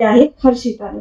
ते आहेत हर्षिताने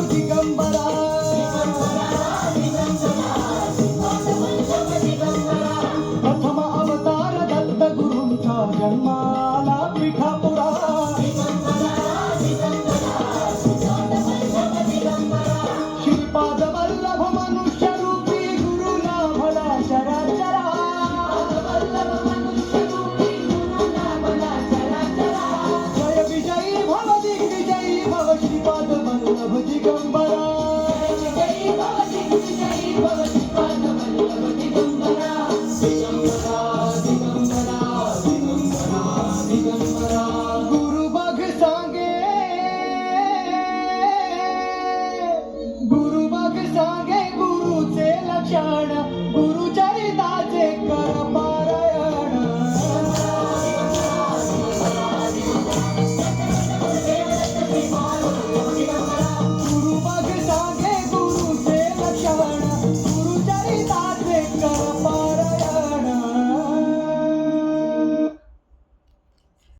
దిగంబరా. চড়